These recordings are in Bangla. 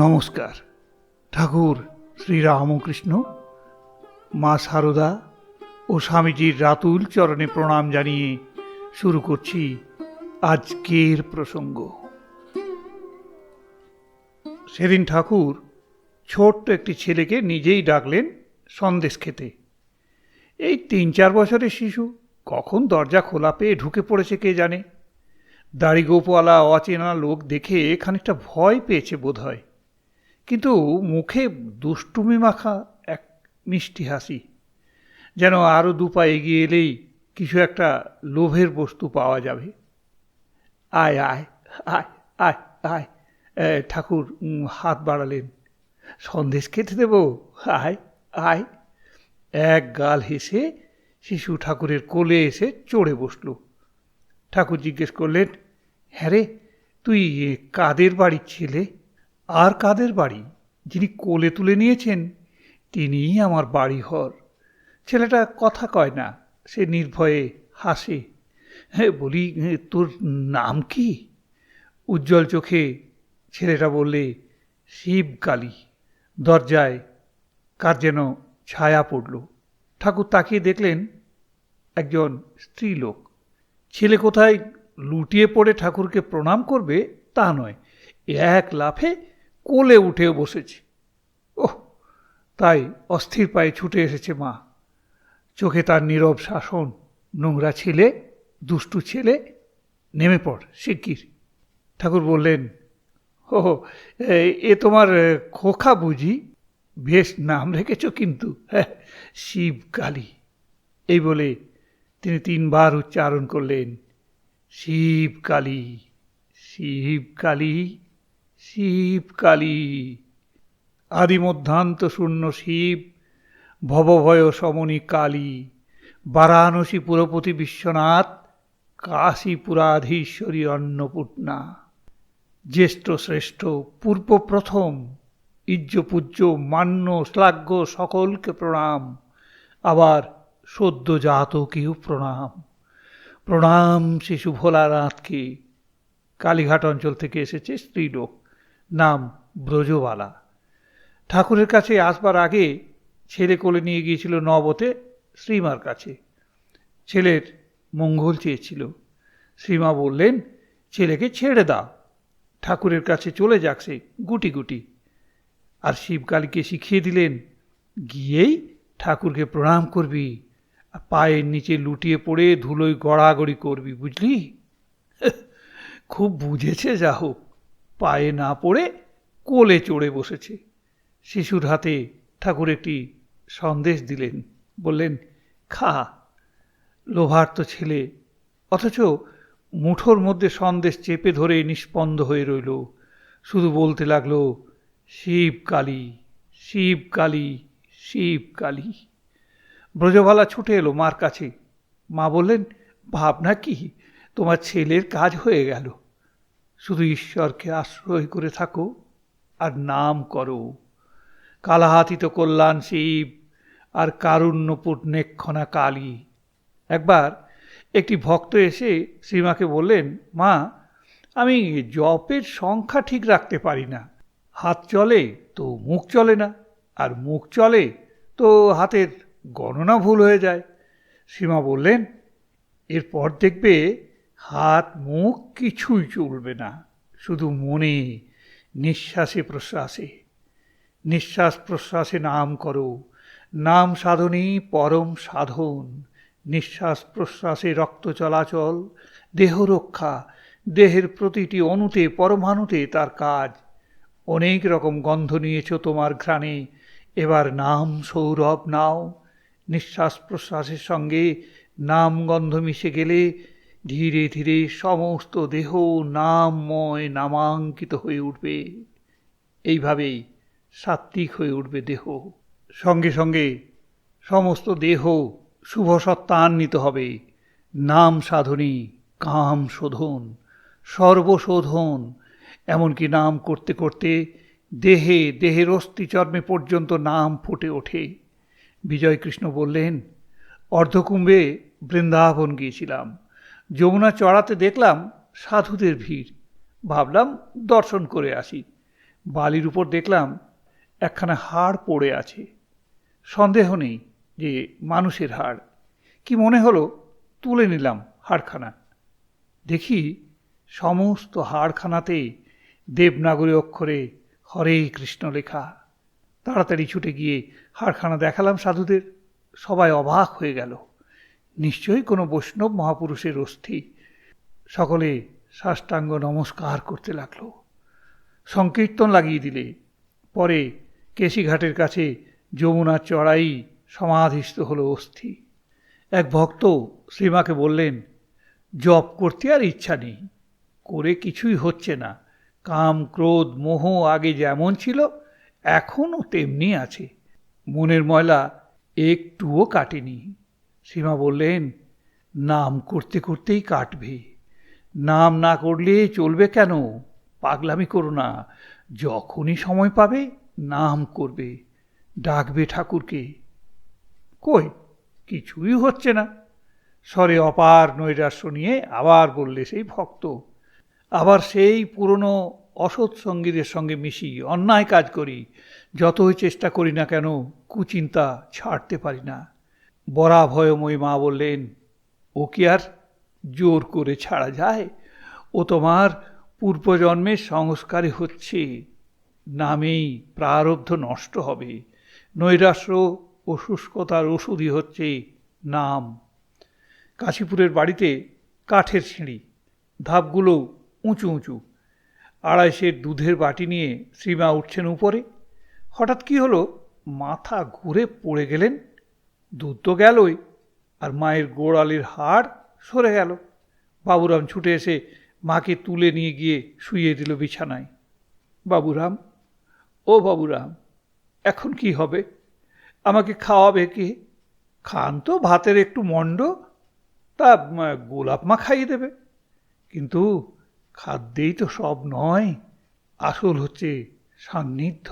নমস্কার। ঠাকুর শ্রীরামকৃষ্ণ মা সারদা ও স্বামীজির রাতুল চরণে প্রণাম জানিয়ে শুরু করছি আজকের প্রসঙ্গ। সেদিন ঠাকুর ছোট্ট একটি ছেলেকে নিজেই ডাকলেন সন্দেশ খেতে। এই তিন চার বছরের শিশু, কখন দরজা খোলা পেয়ে ঢুকে পড়েছে কে জানে? দাড়ি গোপওয়ালা অচেনা লোক দেখে খানিকটা ভয় পেয়েছে বোধহয়। কিন্তু মুখে দুষ্টুমি মাখা এক মিষ্টি হাসি। যেন আরও দু পা এগিয়ে এলেই কিছু একটা লোভের বস্তু পাওয়া যাবে। আয় আয় আয় আয় আয় ঠাকুর হাত বাড়ালেন। সন্দেশ খেতে দেব? আয় আয়। এক গাল হেসে শিশু ঠাকুরের কোলে এসে চড়ে বসল। ঠাকুর জিজ্ঞেস করলেন হ্যাঁ রে, তুই কাদের বাড়ির ছেলে? আর কাদের বাড়ি? যিনি কোলে তুলে নিয়েছেন, তিনিই আমার বাড়িঘর। ছেলেটা কথা কয় না, সে নির্ভয়ে হাসে। হ্যাঁ বলি তোর নাম কি? উজ্জ্বল চোখে ছেলেটা বললে, শিবকালী। দরজায় কার যেন ছায়া পড়ল। ঠাকুর তাকিয়ে দেখলেন একজন স্ত্রীলোক। ছেলে কোথায় লুটিয়ে পড়ে ঠাকুরকে প্রণাম করবে তা নয়, এক লাফে কোলে উঠে বসেছে। ওহ, তাই অস্থির পায়ে ছুটে এসেছে মা। চোখে তার নীরব শাসন, নোংরা ছেলে, দুষ্টু ছেলে, নেমে পড়, শিগগির। ঠাকুর বললেন ও এ- তোমার খোখা বুঝি? বেশ নাম রেখেছ কিন্তু হ্যাঁ শিব কালী। এই বলে তিনি তিনবার উচ্চারণ করলেন, শিব কালী শিবকালী শিবকালী শিবকালী। আদিমধ্যান্ত শূন্য শিব, ভবভয় সমনী কালী। বারাণসী পুরপতি বিশ্বনাথ, কাশীপুরাধীশ্বরী অন্নপূর্ণা। জ্যেষ্ঠ শ্রেষ্ঠ, পূর্ব প্রথম ইজ্জপূজ্য মান্য, শ্লাঘ্য সকলকে প্রণাম। আবার সদ্যজাতকেও প্রণাম। প্রণাম শিশু ভোলানাথকে। কালীঘাট অঞ্চল থেকে এসেছে স্ত্রীলোক নাম ব্রজবালা। ঠাকুরের কাছে আসবার আগে ছেলে কোলে নিয়ে গিয়েছিল নবতে শ্রীমার কাছে। ছেলের মঙ্গল চেয়েছিল। শ্রীমা বললেন, ছেলেকে ছেড়ে দাও। ঠাকুরের কাছে চলে যাক সে গুটি গুটি। আর শিবকালীকে শিখিয়ে দিলেন, গিয়েই ঠাকুরকে প্রণাম করবি, আর পায়ের নিচে লুটিয়ে পড়ে ধুলোয় গড়াগড়ি করবি, বুঝলি? খুব বুঝেছে যা হোক পায়ে না পড়ে কোলে চড়ে বসেছে। শিশুর হাতে ঠাকুর একটি সন্দেশ দিলেন, বললেন, খা লোভার্ত ছেলে। অথচ মুঠোর মধ্যে সন্দেশ চেপে ধরে নিষ্পন্দ হয়ে রইল। শুধু বলতে লাগল, শিব কালী শিব কালী শিব কালী। ব্রজবালা ছুটে এলো মার কাছে। মা বললেন, ভাবনা কি? তোমার ছেলের কাজ হয়ে গেল। শুধু ঈশ্বরকে আশ্রয় করে থাকো আর নাম করো। কালাহাতিত কল্যাণ শিব আর কারুণ্যপূর্ণেক্ষণা কালী একবার একটি ভক্ত এসে শ্রীমাকে বললেন, মা, আমি জপের সংখ্যা ঠিক রাখতে পারি না। হাত চলে তো মুখ চলে না, আর মুখ চলে তো হাতের গণনা ভুল হয়ে যায়। সীমা বললেন, এরপর দেখবে হাত, মুখ কিছুই চলবে না, শুধু মনে নিঃশ্বাসে প্রশ্বাসে। নিঃশ্বাস প্রশ্বাসে নাম করো, নাম সাধনই পরম সাধন। নিঃশ্বাস প্রশ্বাসে রক্ত চলাচল, দেহ রক্ষা, দেহের প্রতিটি অণুতে, পরমাণুতে তার কাজ। অনেক রকম গন্ধ নিয়েছ তোমার ঘ্রাণে, এবার নাম সৌরভ নাও। নিঃশ্বাস প্রশ্বাসের সঙ্গে নাম গন্ধ মিশে গেলে ধীরে ধীরে সমস্ত দেহ নামময় নামাঙ্কিত হয়ে উঠবে। এইভাবেই সাত্ত্বিক হয়ে উঠবে দেহ। সঙ্গে সঙ্গে সমস্ত দেহ শুভ সত্তান্বিত হবে। নাম সাধনী, কাম শোধন, সর্বশোধন, এমনকি নাম করতে করতে দেহে, দেহের অস্থিচর্মে পর্যন্ত নাম ফুটে ওঠে। বিজয়কৃষ্ণ বললেন, অর্ধকুম্ভে বৃন্দাবন গিয়েছিলাম। যমুনা চড়াতে দেখলাম সাধুদের ভিড়। ভাবলাম দর্শন করে আসি। বালির উপর দেখলাম একখানা হাড় পড়ে আছে। সন্দেহ নেই যে মানুষের হাড়। কি মনে হলো, তুলে নিলাম হাড়খানা। দেখি সমস্ত হাড়খানাতে দেবনাগরী অক্ষরে হরে কৃষ্ণ লেখা। তাড়াতাড়ি ছুটে গিয়ে হাড়খানা দেখালাম সাধুদের। সবাই অবাক হয়ে গেল। নিশ্চয়ই কোনো বৈষ্ণব মহাপুরুষের অস্থি। সকলে সাষ্টাঙ্গ নমস্কার করতে লাগল। সংকীর্তন লাগিয়ে দিলে। পরে কেশিঘাটের কাছে যমুনা চড়াই সমাধিস্থ হলো অস্থি। এক ভক্ত শ্রীমাকে বললেন, জপ করতে আর ইচ্ছা নেই। করে কিছুই হচ্ছে না। কাম, ক্রোধ, মোহ আগে যেমন ছিল, এখনও তেমনি আছে। মনের ময়লা একটুও কাটেনি। সীমা বললেন, নাম করতে করতেই কাটবে। নাম না করলে চলবে কেন? পাগলামি করো না। যখনই সময় পাবে, নাম করবে। ডাকবে ঠাকুরকে। কই? কিছুই হচ্ছে না। স্বরে অপার নৈরাশ্য নিয়ে আবার বললে সেই ভক্ত, আবার সেই পুরনো অসৎ সঙ্গীদের সঙ্গে মিশি, অন্যায় কাজ করি। যতই চেষ্টা করি না কেন, কুচিন্তা ছাড়তে পারি না। বরা ভয়ময়ী মা বললেন, ও কি আর জোর করে ছাড়া যায়? ও তোমার পূর্বজন্মের সংস্কারে হচ্ছে, নামেই প্রারব্ধ নষ্ট হবে। নৈরাশ্য ও শুষ্কতার ওষুধই হচ্ছে নাম। কাশীপুরের বাড়িতে কাঠের সিঁড়ি, ধাপগুলো উঁচু উঁচু। আড়াইশের দুধের বাটি নিয়ে শ্রীমা উঠছেন উপরে। হঠাৎ কি হলো? মাথা ঘুরে পড়ে গেলেন দুধ তো গেলই, আর মায়ের গোড়ালির হাড় সরে গেল। বাবুরাম ছুটে এসে মাকে তুলে নিয়ে গিয়ে শুইয়ে দিল বিছানায়। বাবুরাম, ও বাবুরাম, এখন কি হবে? আমাকে খাওয়াবে কে? খান তো ভাতের একটু মণ্ড, তা গোলাপ মা খাইয়ে দেবে। কিন্তু খাদ্যেই তো সব নয়, আসল হচ্ছে সান্নিধ্য।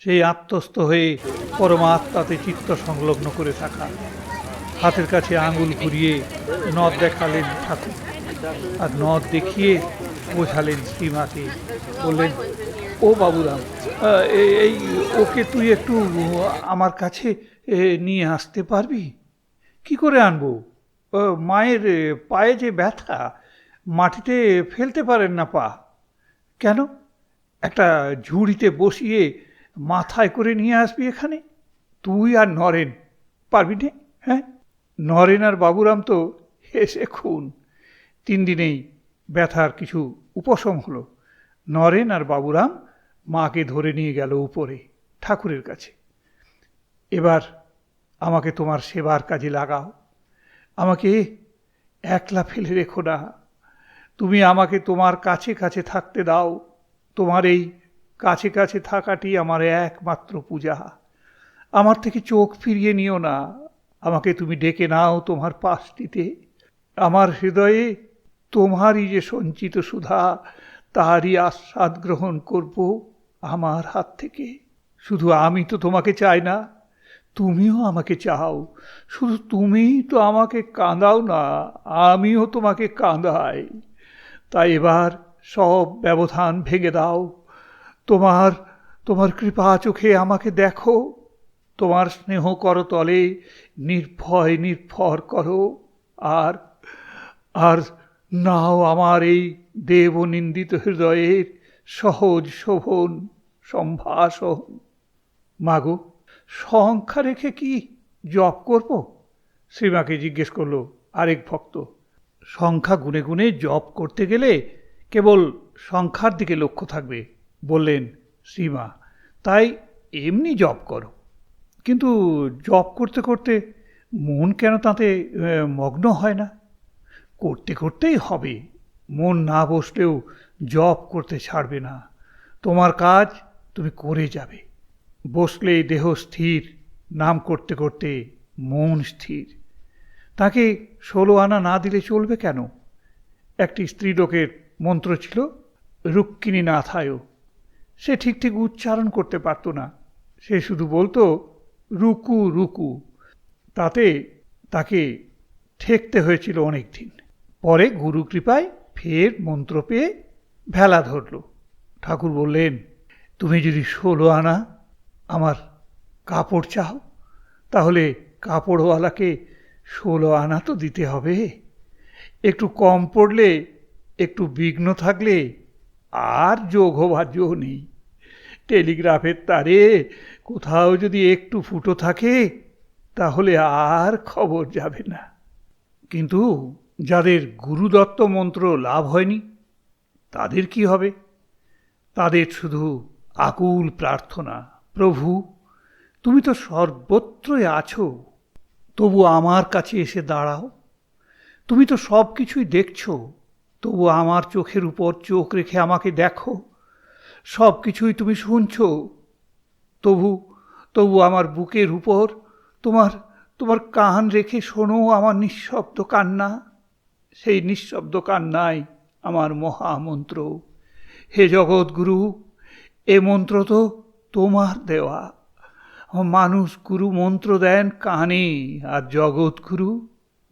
সেই আত্মস্থ হয়ে পরমাত্মাতে চিত্ত সংলগ্ন করে থাকা। হাতের কাছে আঙুল ঘুরিয়ে নদ দেখালেন ঠাকুর। আর নদ দেখিয়ে বোঝালেন শ্রীমাকে, বললেন, ও বাবুরাম এই ওকে তুই একটু আমার কাছে নিয়ে আসতে পারবি? কি করে আনব? মায়ের পায়ে যে ব্যথা, মাটিতে ফেলতে পারেন না পা। কেন? একটা ঝুড়িতে বসিয়ে মাথায় করে নিয়ে আসবি এখানে। তুই আর নরেন, পারবি নে? হ্যাঁ? নরেন আর বাবুরাম তো হেসে খুন। তিন দিনেই ব্যথার কিছু উপশম হলো। নরেন আর বাবুরাম মাকে ধরে নিয়ে গেল উপরে, ঠাকুরের কাছে। এবার আমাকে তোমার সেবার কাজে লাগাও। আমাকে একলা ফেলে রেখো না। তুমি আমাকে তোমার কাছে কাছে থাকতে দাও। তোমার এই কাছে কাছে থাকাটি আমার একমাত্র পূজা। আমার থেকে চোখ ফিরিয়ে নিও না। আমাকে তুমি ডেকে নাও তোমার পাশটিতে। আমার হৃদয়ে তোমারই যে সঞ্চিত সুধা, তারই আস্বাদ গ্রহণ করব আমার হাত থেকে। শুধু আমি তো তোমাকে চাই না, তুমিও আমাকে চাও। শুধু তুমিই তো আমাকে কাঁদাও না, আমিও তোমাকে কাঁদাই। তাই এবার সব ব্যবধান ভেঙে দাও। তোমার তোমার কৃপা চোখে আমাকে দেখো। তোমার স্নেহ করতলে নির্ভয় নির্ভর করো। আর আর নাও আমার এই দেবনিন্দিত হৃদয়ের সহজ শোভন, সম্ভাষণ। মাগো, সংখ্যা রেখে কি জপ করব? শ্রীমাকে জিজ্ঞেস করল আরেক ভক্ত। সংখ্যা গুনে গুনে জপ করতে গেলে কেবল সংখ্যার দিকে লক্ষ্য থাকবে। বললেন শ্রীমা তাই এমনি জপ করো। কিন্তু জপ করতে করতে মন কেন তাতে মগ্ন হয় না? করতে করতেই হবে। মন না বসলেও জপ করতে ছাড়বে না। তোমার কাজ তুমি করে যাবে। বসলে দেহ স্থির, নাম করতে করতে মন স্থির। তাকে ষোলো আনা না দিলে চলবে কেন? একটি স্ত্রীলোকের মন্ত্র ছিল রুক্মিণী নাথায়ও সে ঠিক ঠিক উচ্চারণ করতে পারত না। সে শুধু বলতো, রুকু রুকু। তাতে তাকে ঠেকতে হয়েছিল অনেক দিন পরে গুরু কৃপায় ফের মন্ত্র পেয়ে ভেলা ধরল। ঠাকুর বললেন, তুমি যদি ষোলো আনা, আমার কাপড় চাও, তাহলে কাপড়ওয়ালাকে ষোলো আনা তো দিতে হবে। একটু কম পড়লে, একটু বিঘ্ন থাকলে আর যোগ নেই। টেলিগ্রাফের তারে কোথাও যদি একটু ফুটো থাকে, তাহলে আর খবর যাবে না। কিন্তু যাদের গুরুদত্ত মন্ত্র লাভ হয়নি, তাদের কি হবে? তাদের শুধু আকুল প্রার্থনা, প্রভু, তুমি তো সর্বত্রই আছো, তবু আমার কাছে এসে দাঁড়াও। তুমি তো সব কিছুই দেখছ তবু আমার চোখের উপর চোখ রেখে আমাকে দেখো। সব কিছুই তুমি শুনছ। তবু তবু আমার বুকের উপর তোমার তোমার কান রেখে শোনো আমার নিঃশব্দ কান্না। সেই নিঃশব্দ কান্নাই আমার মহামন্ত্র। হে জগৎগুরু, এ মন্ত্র তো তোমার দেওয়া। মানুষ গুরু মন্ত্র দেন কানে, আর জগৎগুরু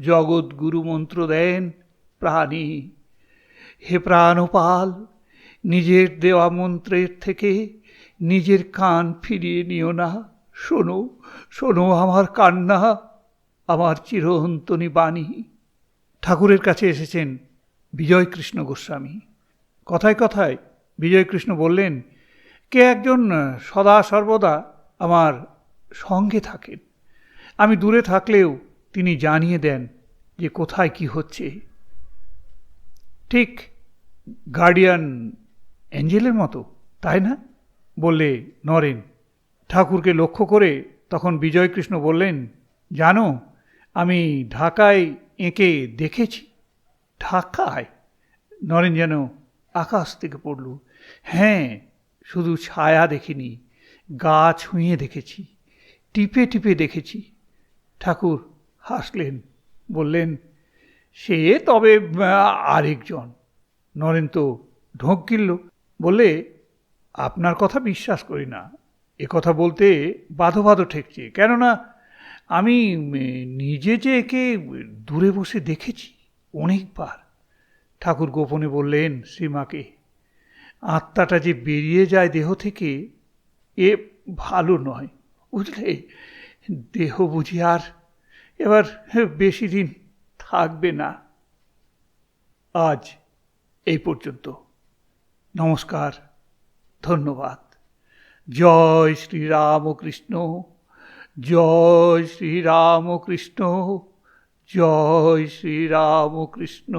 জগৎগুরু মন্ত্র দেন প্রাণী। হে প্রাণপাল, নিজের দেওয়া মন্ত্রের থেকে নিজের কান ফিরিয়ে নিও না। শোনো শোনো আমার কান্না, আমার চিরন্তনী বাণী। ঠাকুরের কাছে এসেছেন বিজয়কৃষ্ণ গোস্বামী। কথায় কথায় বিজয়কৃষ্ণ বললেন, কে একজন সদা সর্বদা আমার সঙ্গে থাকেন? আমি দূরে থাকলেও তিনি জানিয়ে দেন যে কোথায় কি হচ্ছে। ঠিক গার্ডিয়ান অ্যাঞ্জেলের মতো, তাই না? বললে নরেন। ঠাকুরকে লক্ষ্য করে তখন বিজয়কৃষ্ণ বললেন, জানো, আমি ঢাকায় এঁকে দেখেছি। ঢাকায়? নরেন যেন আকাশ থেকে পড়ল। হ্যাঁ শুধু ছায়া দেখিনি, গা ছুঁয়ে দেখেছি, টিপে টিপে দেখেছি। ঠাকুর হাসলেন, বললেন সে তবে আরেকজন। নরেন তো ঢোঁক গিলল বলে আপনার কথা বিশ্বাস করি না। এ কথা বলতে বাধো বাধো ঠেকছে। কেননা, আমি নিজে যে একে দূরে বসে দেখেছি অনেকবার। ঠাকুর গোপনে বললেন, শ্রীমাকে, আত্মাটা যে বেরিয়ে যায় দেহ থেকে, এ ভালো নয়। বুঝলে? দেহ বুঝি আর, এবার বেশি দিন থাকবে না। আজ এই পর্যন্ত। নমস্কার ধন্যবাদ। জয় শ্রীরামকৃষ্ণ জয় শ্রীরামকৃষ্ণ জয় শ্রীরামকৃষ্ণ।